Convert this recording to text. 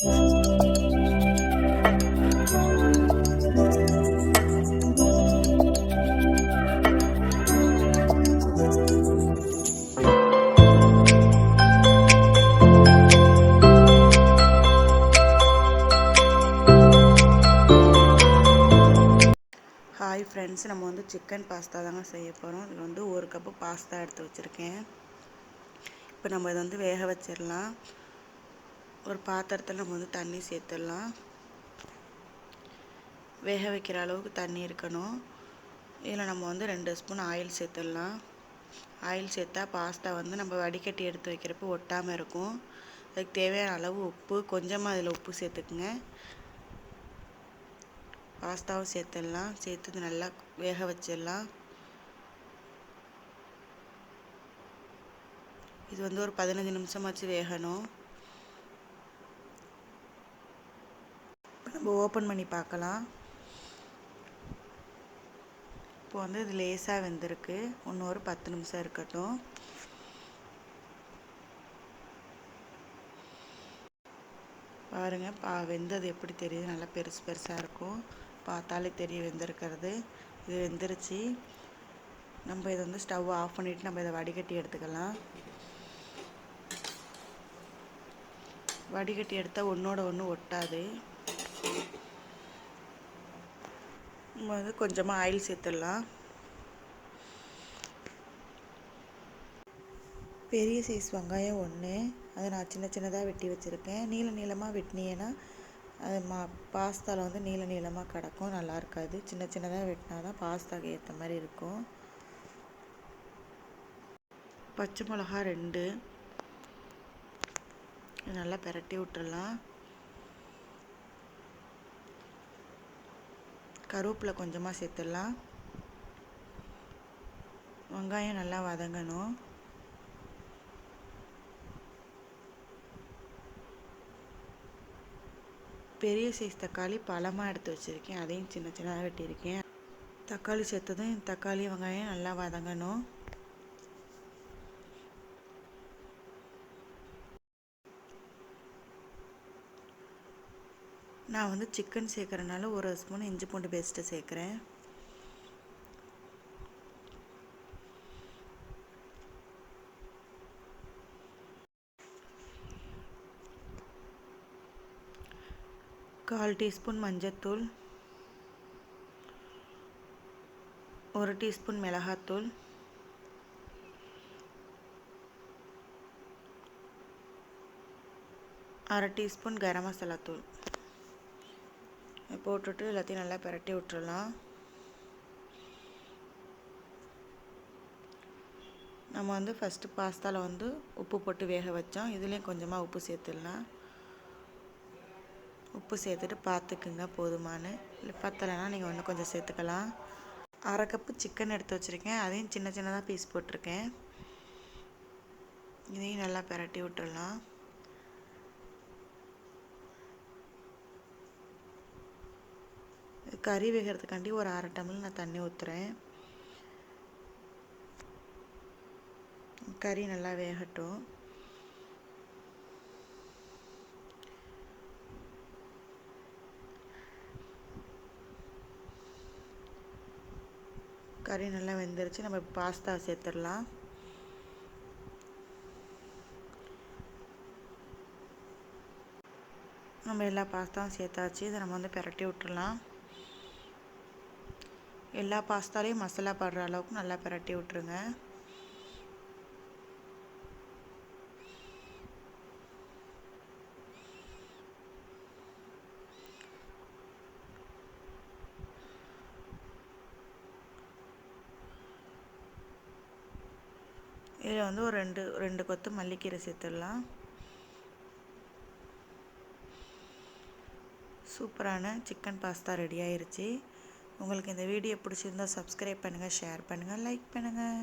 Hi friends நம்ம வந்து chicken pasta தாங்க செய்ய போகிறோம் இதில் வந்து ஒரு கப்பு பாஸ்தா எடுத்து வச்சுருக்கேன். இப்போ நம்ம இதை வந்து வேக வச்சிடலாம். ஒரு பாத்திரத்தில் நம்ம வந்து தண்ணி சேர்த்துடலாம். வேக வைக்கிற அளவுக்கு தண்ணி இருக்கணும். இதில் நம்ம வந்து ரெண்டு ஸ்பூன் ஆயில் சேர்த்துடலாம். ஆயில் சேர்த்தா பாஸ்தா வந்து நம்ம வடிகட்டி எடுத்து வைக்கிறப்போ ஒட்டாமல் இருக்கும். அதுக்கு தேவையான அளவு உப்பு. கொஞ்சமாக அதில் உப்பு சேர்த்துக்குங்க. பாஸ்தாவும் சேர்த்துடலாம். சேர்த்து இது நல்லா வேக வச்சிடலாம். இது வந்து ஒரு பதினஞ்சு நிமிஷமாச்சு வேகணும். நம்ம ஓப்பன் பண்ணி பார்க்கலாம். இப்போ வந்து இது லேசாக வெந்திருக்கு. இன்னும் ஒரு பத்து நிமிஷம் இருக்கட்டும். பாருங்கள் பா வெந்தது எப்படி தெரியுது? நல்லா பெருசு பெருசாக இருக்கும். பார்த்தாலே தெரிய வெந்திருக்கிறது. இது வெந்துருச்சு. நம்ம இதை வந்து ஸ்டவ் ஆஃப் பண்ணிவிட்டு நம்ம இதை வடிகட்டி எடுத்துக்கலாம். வடிகட்டி எடுத்தால் ஒன்றோட ஒன்று ஒட்டாது. நம்ம வந்து கொஞ்சமாக ஆயில் சேர்த்துடலாம். பெரிய சைஸ் வெங்காயம் ஒன்று அதை நான் சின்ன சின்னதாக வெட்டி வச்சுருக்கேன். நீள நீளமாக வெட்டினீங்கன்னா அது மா பாஸ்தாவில் வந்து நீள நீளமாக கிடக்கும். நல்லா இருக்காது. சின்ன சின்னதாக வெட்டினா தான் பாஸ்தாக்கு ஏற்ற மாதிரி இருக்கும். பச்சை மிளகா ரெண்டு. நல்லா பெரட்டி விட்டுறலாம் கருவேப்பிலை கொஞ்சமாக சேர்த்துடலாம். வெங்காயம் நல்லா வதங்கணும். பெரிய சைஸ் தக்காளி பழமாக எடுத்து வச்சுருக்கேன். அதையும் சின்ன சின்னதாக வெட்டியிருக்கேன். தக்காளி சேர்த்ததும் தக்காளி வெங்காயம் நல்லா வதங்கணும். நான் வந்து சிக்கன் சேர்க்குறனால ஒரு ஸ்பூன் இஞ்சி பூண்டு பேஸ்ட்டு சேர்க்குறேன். கால் டீஸ்பூன் மஞ்சத்தூள். ஒரு டீஸ்பூன் மிளகாத்தூள். அரை டீஸ்பூன் கரம் மசாலா தூள் போட்டுட்டு எல்லாத்தையும் நல்லா பிரட்டி விட்டுறலாம். நம்ம வந்து ஃபஸ்ட்டு பாஸ்தாவில் வந்து உப்பு போட்டு வேக வச்சோம். இதுலேயும் கொஞ்சமாக உப்பு சேர்த்துடலாம். உப்பு சேர்த்துட்டு பார்த்துக்குங்க போதுமானு. இல்லை பத்தலைன்னா நீங்கள் இன்னும் கொஞ்சம் சேர்த்துக்கலாம். அரை கப்பு சிக்கன் எடுத்து வச்சுருக்கேன். அதையும் சின்ன சின்னதாக பீஸ் போட்டிருக்கேன். இதையும் நல்லா பிரட்டி விட்டுடலாம். கறி வேகிறதுக்காண்டி ஒரு அரை டம்ளர் நான் தண்ணி ஊற்றுறேன் கறி நல்லா வேகட்டும். கறி நல்லா வெந்துருச்சு. நம்ம பாஸ்தா சேர்த்துடலாம். நம்ம எல்லா பாஸ்தாவும் சேர்த்தாச்சு. இதை நம்ம வந்து பிரட்டி விட்டுடலாம். எல்லா பாஸ்தாலையும் மசாலா படுற அளவுக்கு நல்லா பிரட்டி விட்டுருங்க. இதில் வந்து ஒரு ரெண்டு ரெண்டு கொத்து மல்லிக்கீரை சேர்த்துடலாம். சூப்பரான சிக்கன் பாஸ்தா ரெடி ஆயிருச்சு. உங்களுக்கு இந்த வீடியோ பிடிச்சிருந்தா சப்ஸ்கிரைப் பண்ணுங்கள் ஷேர் பண்ணுங்கள் லைக் பண்ணுங்கள்